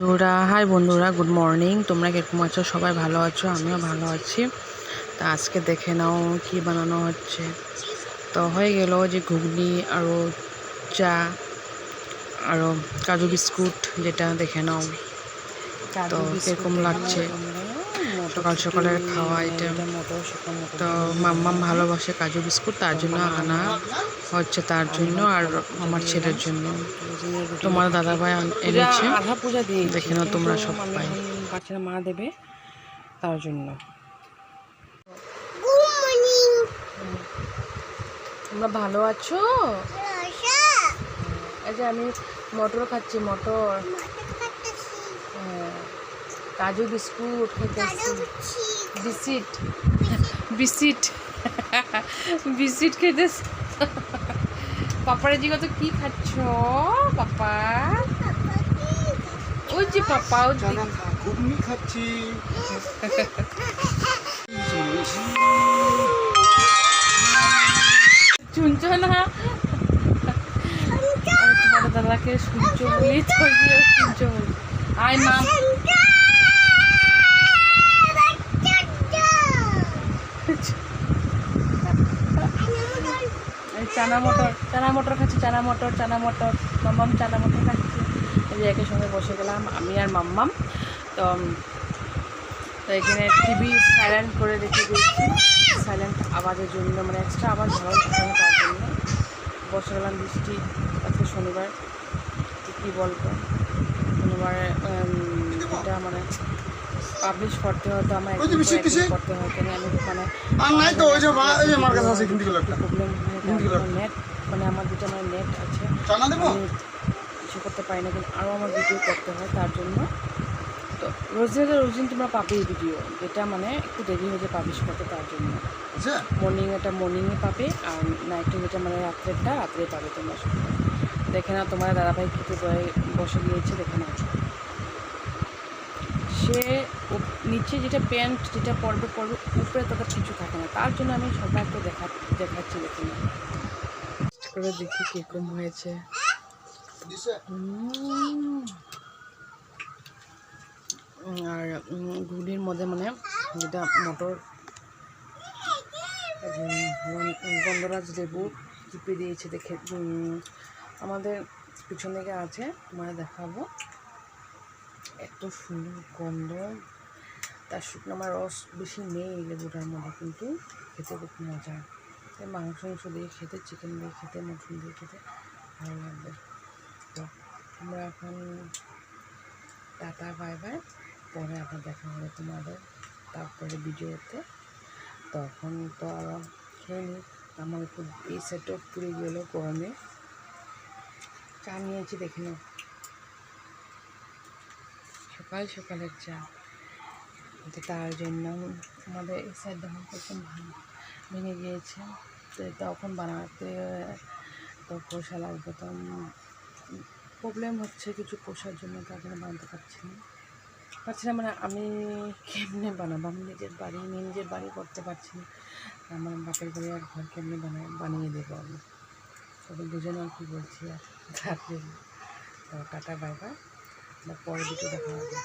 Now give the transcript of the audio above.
বন্ধুরা হাই বন্ধুরা good morning তোমরা কীরকম আছো? সবাই ভালো আছো? আমিও ভালো আছি। তা আজকে দেখে নাও কি বানানো হচ্ছে। তো হয়ে গেল যে ঘুগনি আরও চা আরও কাজু বিস্কুট যেটা দেখে নাও। তো কীরকম লাগছে? সকাল সকালের খাওয়া এটা তো মাম্মাম ভালোবাসে কাজু বিস্কুট তার জন্য আনা হচ্ছে তার জন্য আর আমার ছেলের জন্য। তোমার দাদাভাই আন- এনেছে। আধা পূজা দিয়ে দেখে নাও তোমরা সবাই বাচ্চারা মা দেবে তার জন্য তোমরা ভালো আছো? এই যে আমি মটর খাচ্ছি মটর। হ্যাঁ, কাজু বিস্কুট খেতেছি। বিস্কিট। বিস্কিট। বিস্কিট। খেতেছি। পাপারা কি খাচ্ছ? পাপা? ওই যে পাপা ওই যে। ঘুগনি খাচ্ছি। শুনছো না তোমার দাদাকে শুনছো বলি বলি। আয় মা এই চানা মটর চানা মটর খাচ্ছি, চানা মটর চানা মটর মাম্মাম চানা মটর খাচ্ছি। যে একের সঙ্গে বসে গেলাম, আমি আর মাম্মাম তো তো এখানে টিভি সাইলেন্ট করে রেখে দিয়েছি। সাইলেন্ট আওয়াজের জন্য মানে এক্সট্রা আওয়াজ ভালো থাকে তার জন্য। বসে গেলাম বৃষ্টি, আজকে শনিবার। কী বলব? শনিবারে এটা মানে পাবলিশ করতে হতো আমার ওই যে? করতে হতো না আমি মানে আর নাই তো ওই যে মা- ওই যে আমার কাছে আছে হিন্দি একটা প্রবলেম নেট মানে আমার যেটা আমার নেট আছে। দেবো? কিছু করতে পারি না কিন্তু আরও আমার ভিডিও করতে হয় তার জন্য। তো রোজিন রোজিন তোমরা পাবেই ভিডিও যেটা মানে একটু দেরি হয়ে যায় পাবলিশ করতে তার জন্য। আচ্ছা। মর্নিং এটা মর্নিংয়ে পাবে আর নাইটে যেটা মানে রাত্রেরটা রাত্রে পাবে তোমরা। দেখে নাও তোমার দাদাভাই খেতে বসে গিয়েছে দেখে নাও। সে নিচে যেটা প্যান্ট, যেটা পরবে পরবে, উপরে তাদের কিছু থাকে না। তার জন্য আমি সবাইকে দেখা, দেখাচ্ছি, দেখে করে দেখি কীরকম হয়েছে। আর ঘুগনির মধ্যে মানে যেটা মটর গন্ধরাজ লেবু চিপে দিয়েছে দেখে আমাদের পিছন দিকে আছে, তোমায় দেখাবো। এত সুন্দর গন্ধ। তার শুকনো আমার রস বেশি নেই লেবুটার মধ্যে, কিন্তু খেতে খুব মজা। এই মাংস মাংস দিয়ে খেতে চিকেন দিয়ে খেতে মটন দিয়ে খেতে ভালো লাগবে। তো আমরা এখন টাটা বাই বাই পরে আবার দেখা হবে তোমাদের তারপরে ভিডিওতে। তখন তো আবার খেয়ে আমার একটু এই সেটও পুড়ে গেল গরমে। চা নিয়েছি দেখে নাও। সকাল সকালের চা। তো তার জন্য আমাদের এই সাইড যখন প্রথম ভাঙ- গিয়েছে। তো তখন বানাতে, তো পোষা লাগবে তো প্রবলেম হচ্ছে কিছু পোষার জন্য জন্য বানাতে পারছি না। পারছি না মানে আমি কেমনে বানাবো? আমি নিজের বাড়ি নিজের বাড়ি করতে পারছি না। আমার বাপের বাড়ি আর ঘর কেমনে বানাই বানিয়ে দেবো আমি? তবে বুঝে নাও কী বলছি, আর তার জন্য, তো টাটা পরে দুটো দেখা হবে।